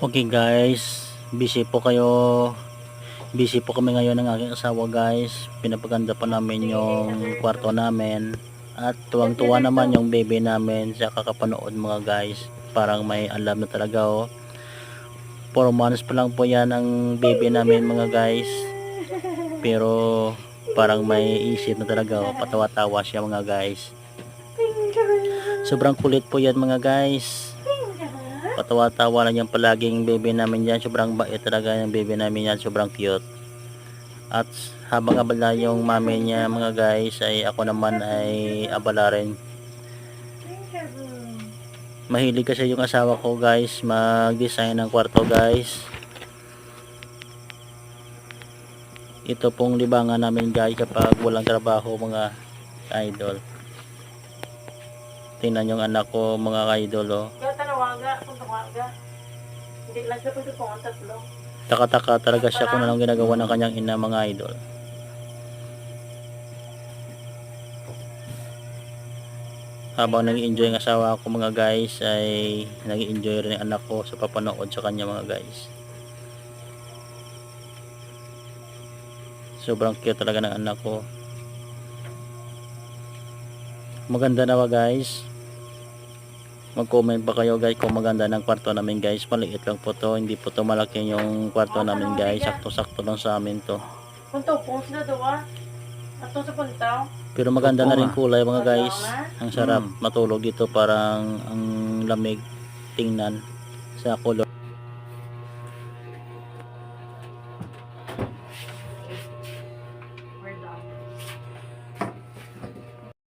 Okay guys, busy po kayo. Busy po kami ngayon ng aking asawa guys. Pinapaganda po namin yung kwarto namin. At tuwang-tuwa naman yung baby namin sa kakapanood mga guys. Parang may alam na talaga oh. 4 months pa lang po yan ang baby namin mga guys. Pero parang may isip na talaga oh. Patawa-tawa siya mga guys. Sobrang kulit po yan mga guys patawa-tawa lang yung palaging baby namin yan. Sobrang bait talaga yung baby namin yan. Sobrang cute. At habang abala yung mami niya mga guys ay ako naman ay abala rin. Mahilig kasi yung asawa ko guys mag design ng kwarto guys. Ito pong libangan namin guys kapag walang trabaho mga idol. Tingnan yung anak ko mga idol oh Kaya tanawaga, kung tawaga. Hindi lang siya pwede kung ang tatlo. Taka-taka talaga siya kung anong ginagawa ng kanyang ina mga idol. Habang nag enjoy ang asawa ko mga guys ay nag enjoy rin ang anak ko sa papanood sa kanya mga guys. Sobrang cute talaga ng anak ko. Maganda na ba guys? Mag-comment pa kayo guys kung maganda ng kwarto namin guys? Maliit lang po to. Hindi po to malaki yung kwarto namin guys. sakto-sakto lang sa amin to. Kung tupong sila dawa. At sa puntaw. pero maganda na rin kulay mga guys. Wala ang sarap. Matulog dito parang ang lamig tingnan sa color